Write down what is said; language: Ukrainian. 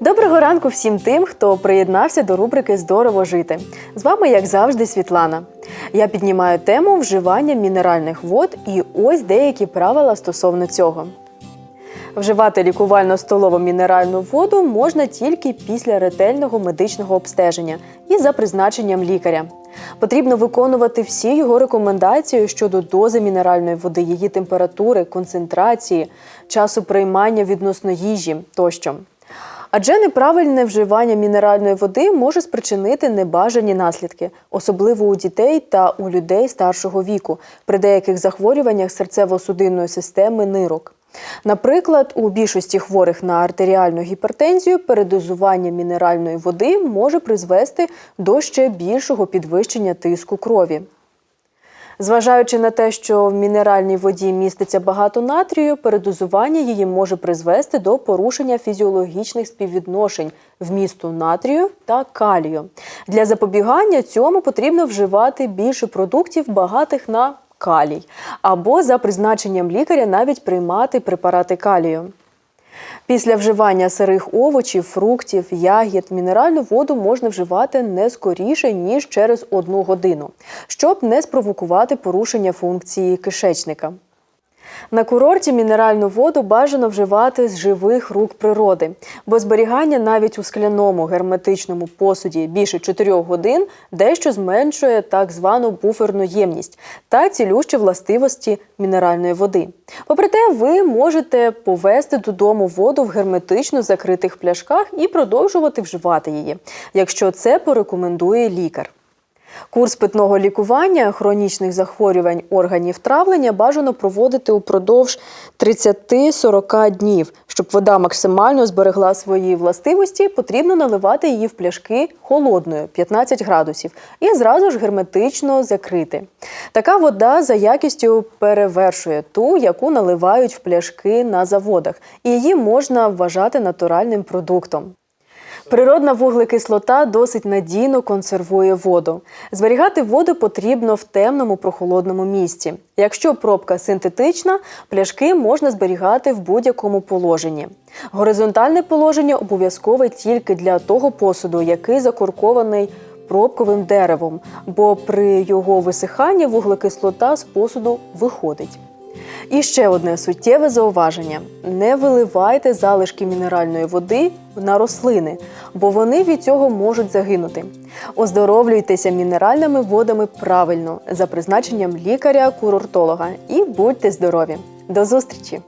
Доброго ранку всім тим, хто приєднався до рубрики Здорово жити. З вами, як завжди, Світлана. Я піднімаю тему вживання мінеральних вод і ось деякі правила стосовно цього. Вживати лікувально-столову мінеральну воду можна тільки після ретельного медичного обстеження і за призначенням лікаря. Потрібно виконувати всі його рекомендації щодо дози мінеральної води, її температури, концентрації, часу приймання відносно їжі тощо. Адже неправильне вживання мінеральної води може спричинити небажані наслідки, особливо у дітей та у людей старшого віку, при деяких захворюваннях серцево-судинної системи нирок. Наприклад, у більшості хворих на артеріальну гіпертензію передозування мінеральної води може призвести до ще більшого підвищення тиску крові. Зважаючи на те, що в мінеральній воді міститься багато натрію, передозування її може призвести до порушення фізіологічних співвідношень вмісту натрію та калію. Для запобігання цьому потрібно вживати більше продуктів, багатих на калій, або за призначенням лікаря навіть приймати препарати калію. Після вживання сирих овочів, фруктів, ягід, мінеральну воду можна вживати не скоріше, ніж через одну годину, щоб не спровокувати порушення функції кишечника. На курорті мінеральну воду бажано вживати з живих рук природи, бо зберігання навіть у скляному герметичному посуді більше 4 годин дещо зменшує так звану буферну ємність та цілющі властивості мінеральної води. Попри те, ви можете повезти додому воду в герметично закритих пляшках і продовжувати вживати її, якщо це порекомендує лікар. Курс питного лікування хронічних захворювань органів травлення бажано проводити упродовж 30-40 днів. Щоб вода максимально зберегла свої властивості, потрібно наливати її в пляшки холодною 15 градусів і зразу ж герметично закрити. Така вода за якістю перевершує ту, яку наливають в пляшки на заводах, і її можна вважати натуральним продуктом. Природна вуглекислота досить надійно консервує воду. Зберігати воду потрібно в темному прохолодному місці. Якщо пробка синтетична, пляшки можна зберігати в будь-якому положенні. Горизонтальне положення обов'язкове тільки для того посуду, який закуркований пробковим деревом, бо при його висиханні вуглекислота з посуду виходить. І ще одне суттєве зауваження: не виливайте залишки мінеральної води на рослини, бо вони від цього можуть загинути. Оздоровлюйтеся мінеральними водами правильно за призначенням лікаря-курортолога і будьте здорові! До зустрічі!